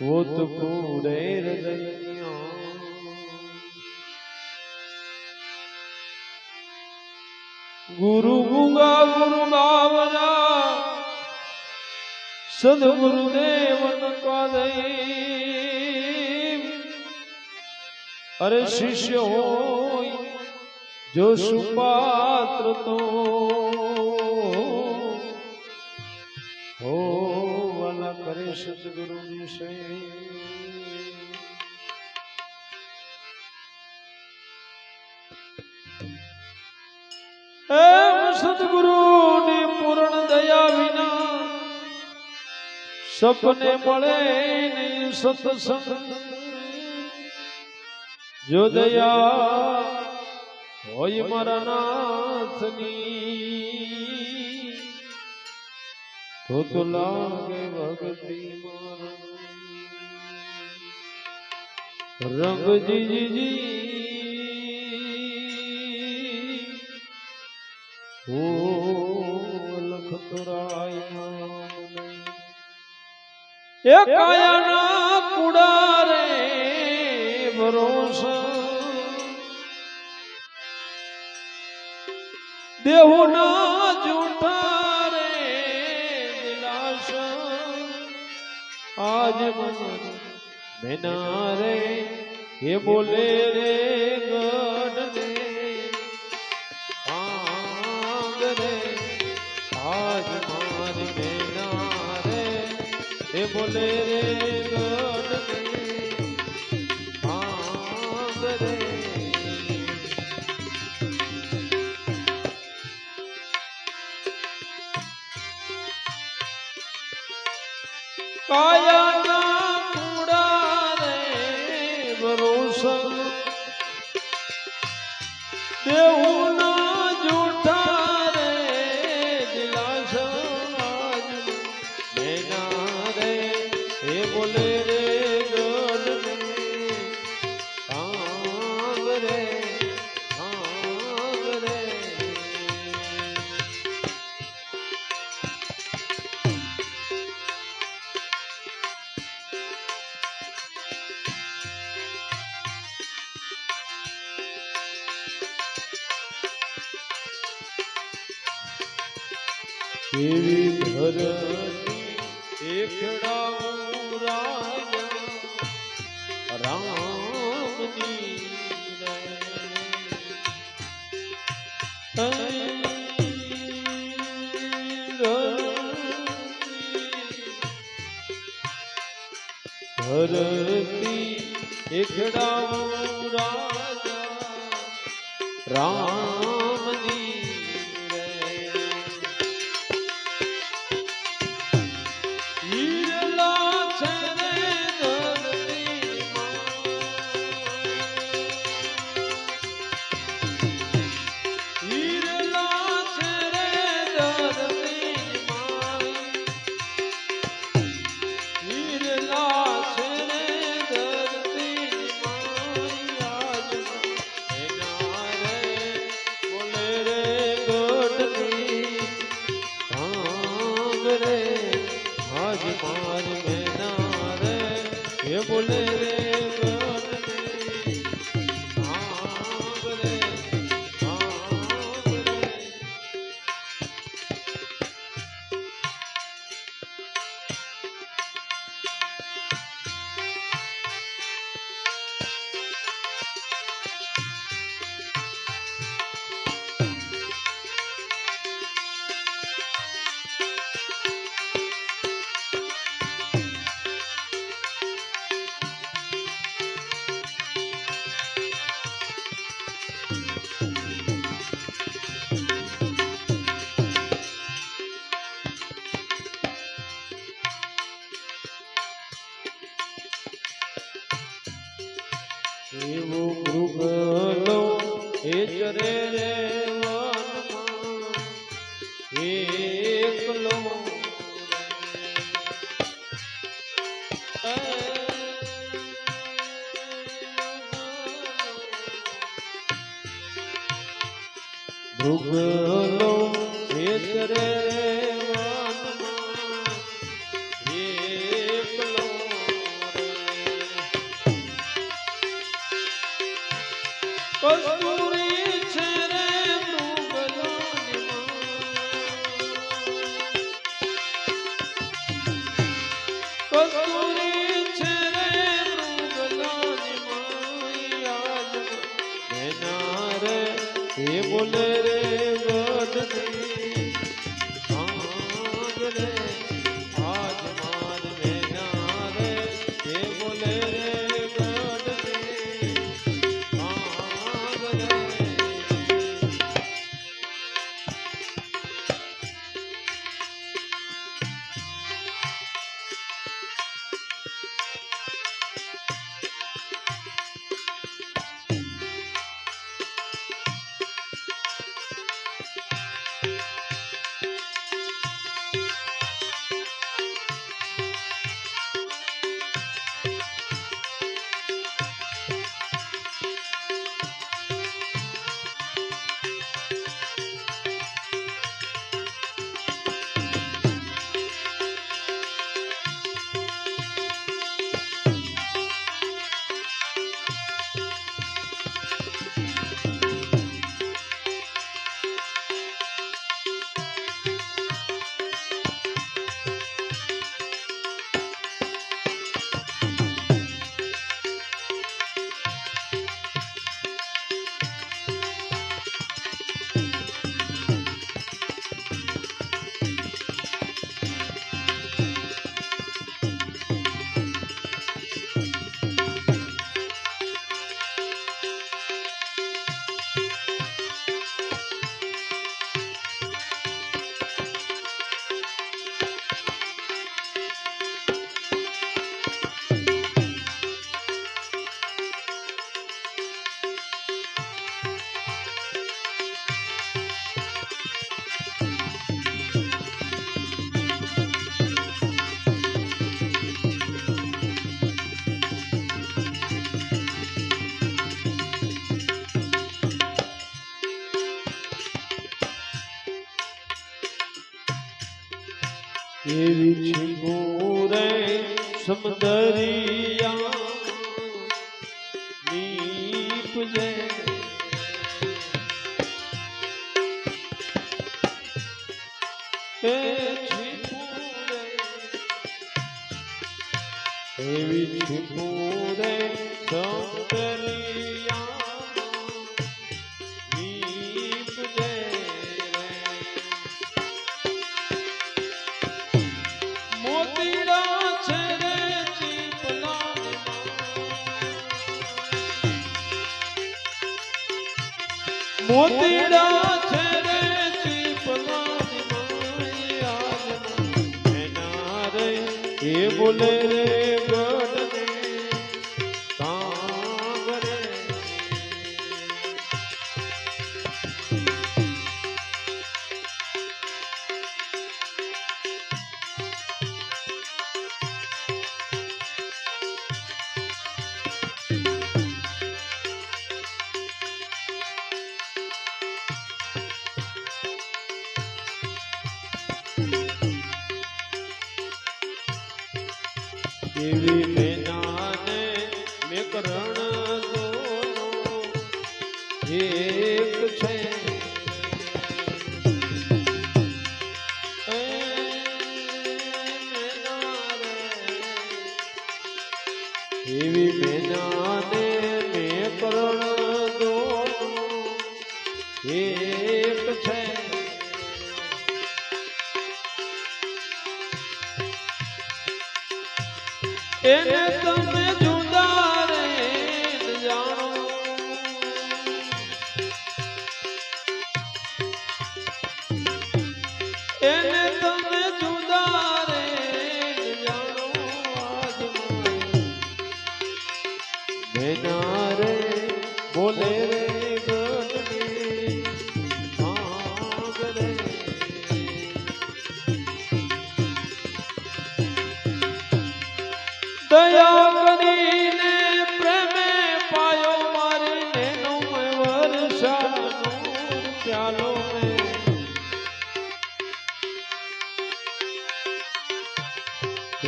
ભૂત પૂરે હૃદયમાં ગુરુ ગુંગા ગુરુ બાવરા સદગુરુદેવ નકાદે અરે શિષ્ય હોય જો સુપાત્ર તો. વાલા કરે સદગુરુ નિશે એમ સદગુરુની પૂર્ણ દયા વિના સપને મળે નહીં સત્સંગ જો દયા હોય મારા તો લાગે ભક્તિ રંગજી ઓ લખતરાય એ કાયાના દેહુના આજ મન મેના રે હે બોલે રે ગણ રે આંગ રે આજ મારી રે હે બોલે રે ગઢ રે એવી ધરતી એકડાવું રાજા રામની રે. ધરતી એકડા રાજા રામની એવો મૃગલો એ ચરે રે. રહેનાર હે બોલે એવી છે ગોરે સમદરિયા મોતીડા છે રે બોલે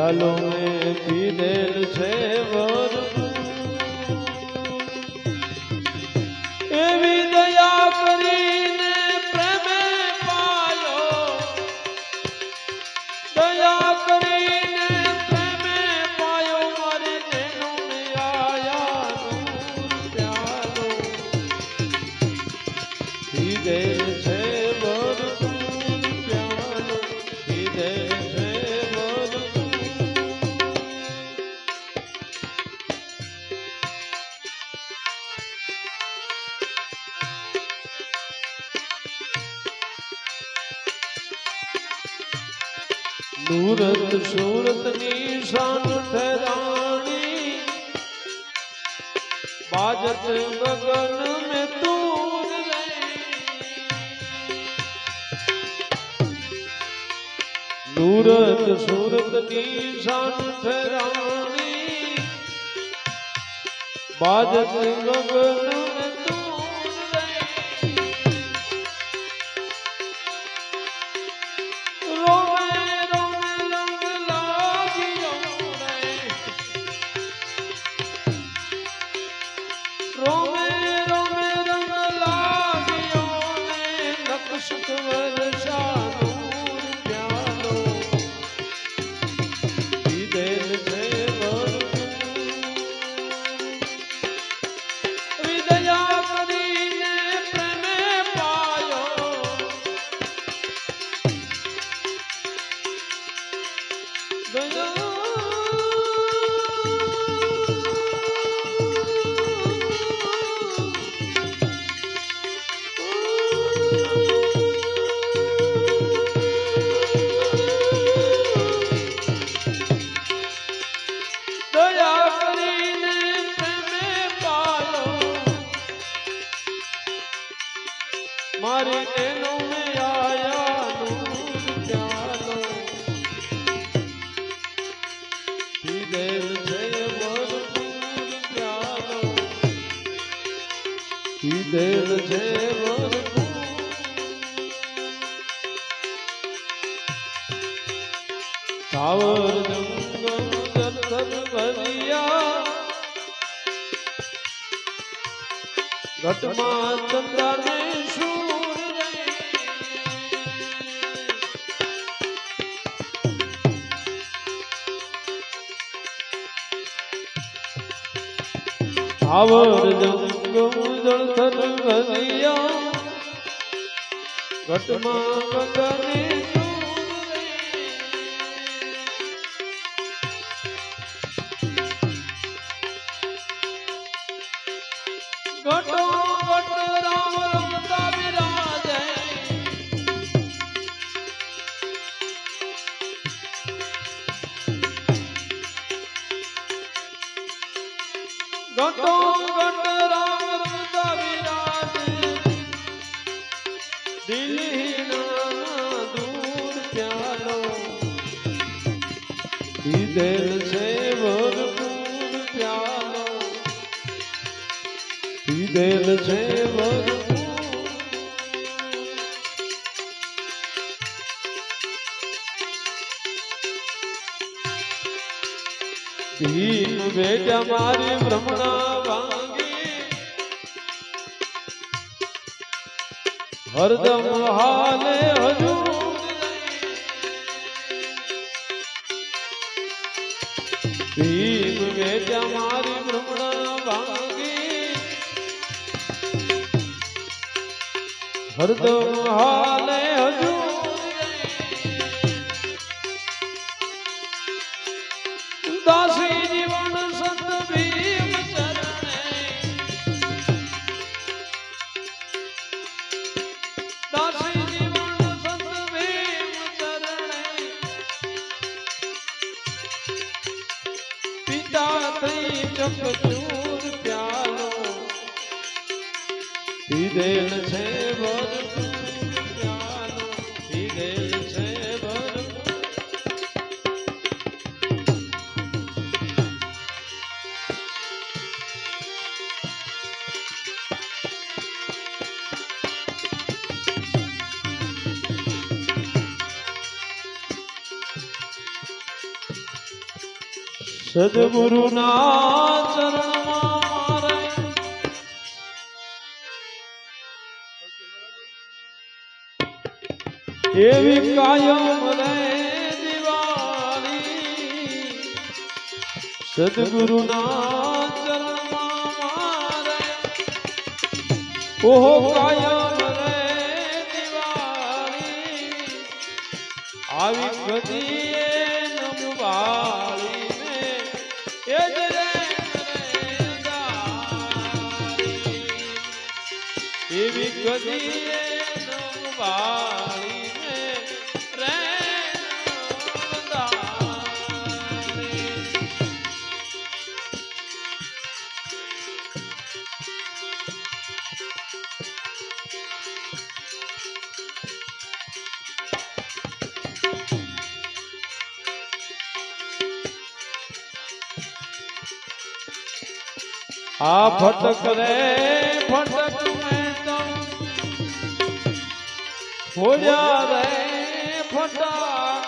ચાલો મેં પીધેલ છે. સુરત સુરતની શાન ઠરાણી બાજત ગગન મે તું સુરત સુરતની શાન ઠરાણી બાજત ગગન ઘટમાં રે. આવર જંગમ જળધર ભરિયા ઘટમાં ગગને દૂર પ્યાલો પીધેલ છે ભરપૂર પ્યાલો પીધેલ છે ભરપૂર ભીમ મારી ભ્રમણા હરદમ હાલે હજૂર ભીમ બેટા મારી ભ્રમણા ભાંગી હરદમ હાલે હજૂર સદગુરુના ચરણમાં એવી કાયમ રે દિવાળી. સદગુરુના ચરણમાં ઓહો કાયમ રે દિવાળી. આવી ગદીએ આ ફટક રે ફટક હોજા રે ફટાક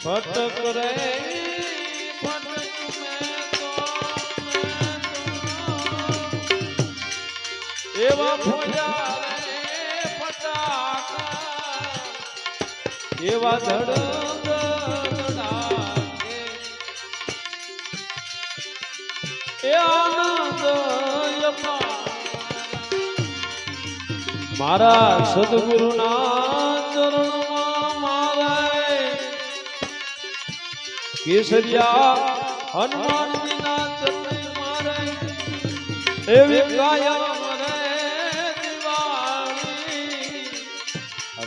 ફટક રે એવા ફોજા રે ફટાક એવા ધડ મારા સદગુરુના ચરણમાં મારા કેસરિયા હનુમાનજીના ચરણ મારે એવી ગાયા રે દિવાળી.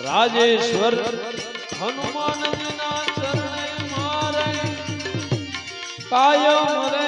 રાજેશ્વર હનુમાનજીના ચરણે મારે કાયમ રે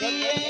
দিয়ে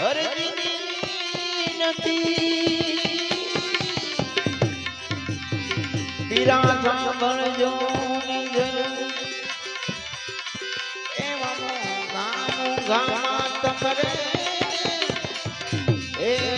અરજીની નથી. પીરા સાંભળજો એવા ગામ ગામ એ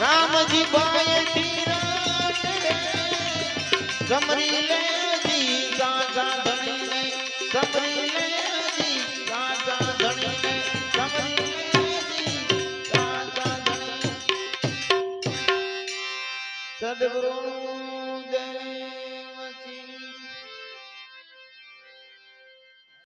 રામજી ભાઈ ધીરજ રે. સમરી લેજી સાચા ધણીને સમરી લેજી સાચા ધણીને સમરી લેજી સાચા ધણીને સદગુરુ